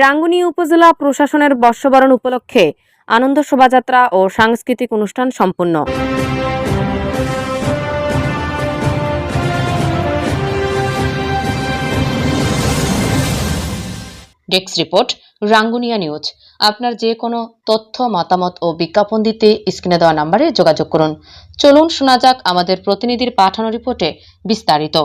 রাঙ্গুনি উপজেলা প্রশাসনের বর্ষবরণ উপলক্ষে আনন্দ শোভাযাত্রা ও সাংস্কৃতিক অনুষ্ঠান সম্পন্ন। Desk report Rangunia news. আপনার যে কোনো তথ্য মতামত ও বিজ্ঞাপন দিতে স্ক্রিনে দেওয়া নম্বরে যোগাযোগ করুন। চলুন শোনা যাক আমাদের প্রতিনিধির পাঠানো রিপোর্টে বিস্তারিত।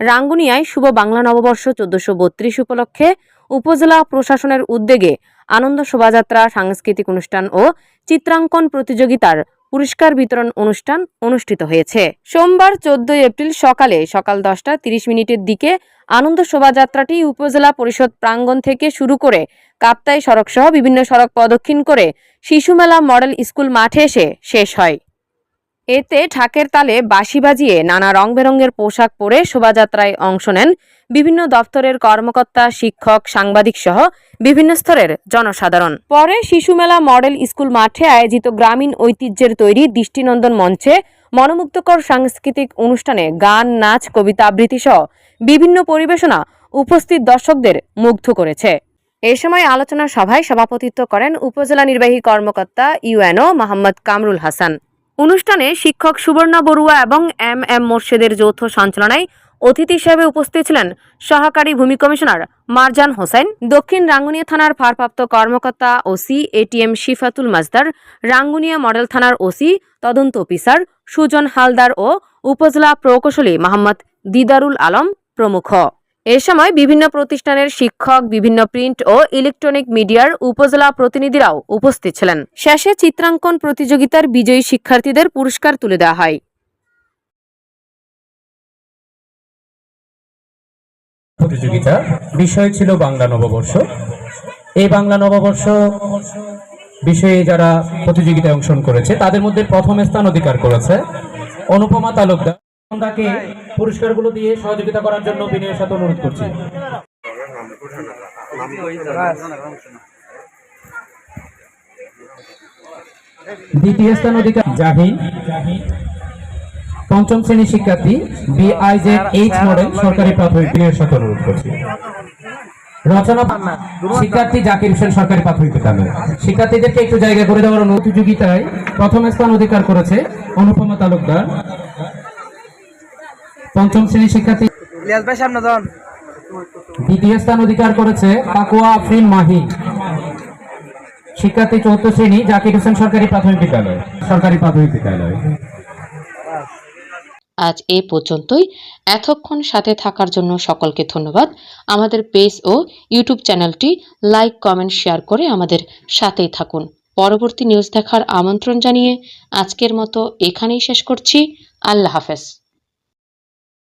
রাঙ্গুনিয়ায় শুভ বাংলা নববর্ষ চোদ্দশো বত্রিশ উপলক্ষে উপজেলা প্রশাসনের উদ্যোগে আনন্দ শোভাযাত্রা, সাংস্কৃতিক অনুষ্ঠান ও চিত্রাঙ্কন প্রতিযোগিতার পুরস্কার বিতরণ অনুষ্ঠান অনুষ্ঠিত হয়েছে। সোমবার চোদ্দই এপ্রিল সকালে সকাল দশটা তিরিশ মিনিটের দিকে আনন্দ শোভাযাত্রাটি উপজেলা পরিষদ প্রাঙ্গণ থেকে শুরু করে কাপ্তাই সড়ক সহ বিভিন্ন সড়ক প্রদক্ষিণ করে শিশুমেলা মডেল স্কুল মাঠে এসে শেষ হয়। এতে ঢাকের তালে বাঁশি বাজিয়ে নানা রং বেরঙের পোশাক পরে শোভাযাত্রায় অংশ নেন বিভিন্ন দপ্তরের কর্মকর্তা, শিক্ষক, সাংবাদিক সহ বিভিন্ন স্তরের জনসাধারণ। পরে শিশুমেলা মডেল স্কুল মাঠে আয়োজিত গ্রামীণ ঐতিহ্যের তৈরি দৃষ্টিনন্দন মঞ্চে মনোমুগ্ধকর সাংস্কৃতিক অনুষ্ঠানে গান, নাচ, কবিতা আবৃত্তি সহ বিভিন্ন পরিবেশনা উপস্থিত দর্শকদের মুগ্ধ করেছে। এ সময় আলোচনা সভায় সভাপতিত্ব করেন উপজেলা নির্বাহী কর্মকর্তা ইউএনও মোহাম্মদ কামরুল হাসান। অনুষ্ঠানে শিক্ষক সুবর্ণা বড়ুয়া এবং এম এম মোর্শেদের যৌথ সঞ্চালনায় অতিথি হিসেবে উপস্থিত ছিলেন সহকারী ভূমি কমিশনার মারজান হোসেন, দক্ষিণ রাঙ্গুনিয়া থানার ভারপ্রাপ্ত কর্মকর্তা OC ATM Shifatul Majdar, Rangunia model থানার ওসি তদন্ত অফিসার সুজন হালদার ও উপজেলা প্রকৌশলী মোহাম্মদ দিদারুল আলম প্রমুখ। এ সময় বিভিন্ন প্রতিষ্ঠানের শিক্ষক, বিভিন্ন প্রিন্ট ও ইলেকট্রনিক মিডিয়ার উপজেলা প্রতিনিধিরাও উপস্থিত ছিলেন। শেষে চিত্রাঙ্কন প্রতিযোগিতার বিজয়ী শিক্ষার্থীদের পুরস্কার তুলে দেওয়া হয়। প্রতিযোগিতা বিষয় ছিল বাংলা নববর্ষ। এই বাংলা নববর্ষ বিষয়ে যারা প্রতিযোগিতায় অংশগ্রহণ করেছে, তাদের মধ্যে প্রথম স্থান অধিকার করেছে অনুপমা তালুকদার। তাকে পুরস্কারগুলো দিয়ে সহযোগিতা করার জন্য বিনয়ের সাথে অনুরোধ করছি। দ্বিতীয় স্থান অধিকার জাহিন। পঞ্চম শ্রেণির শিক্ষার্থী বিআইজেড এইচ মডেল সরকারি প্রাথমিক বিনয়ের সাথে অনুরোধ করছি। রচনা শিক্ষার্থী জাকির হোসেন সরকারি প্রাথমিক বিদ্যালয়। শিক্ষার্থীদেরকে একটু জায়গা করে দেওয়ার অনু- প্রতিযোগিতায় প্রথম স্থান অধিকার করেছে অনুপমা তালুকদার। পঞ্চম শ্রেণির শিক্ষার্থী ইলিয়াস ভাই সামনে যান দ্বিতীয় স্থান অধিকার করেছে পাকুয়া আফরিন মাহি। শিক্ষার্থী চৌদ্দ শ্রেণি জাকির হোসেন সরকারি প্রাথমিক বিদ্যালয়। সরকারি প্রাথমিক বিদ্যালয়। আজ এ পর্যন্তই। এতক্ষণ সাথে থাকার জন্য সকলকে ধন্যবাদ। আমাদের পেজ ও ইউটিউব চ্যানেলটি লাইক কমেন্ট শেয়ার করে আমাদের সাথেই থাকুন। পরবর্তী নিউজ দেখার আমন্ত্রণ জানিয়ে আজকের মতো এখানেই শেষ করছি। আল্লাহ হাফেজ।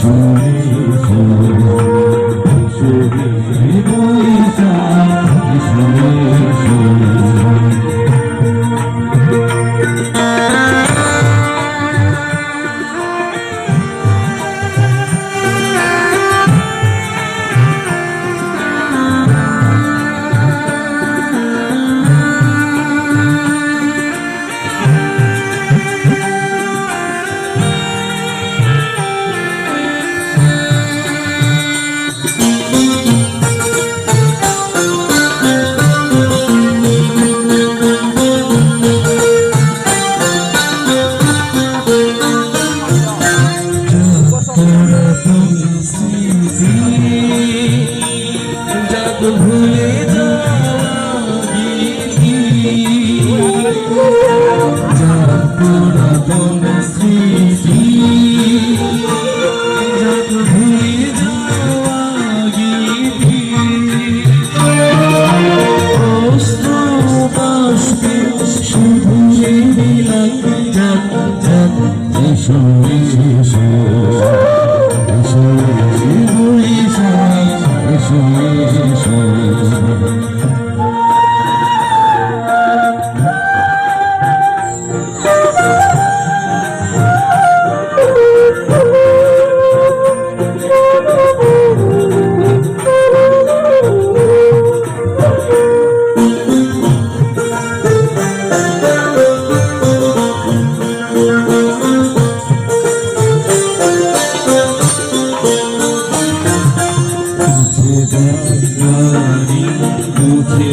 soon.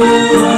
Oh.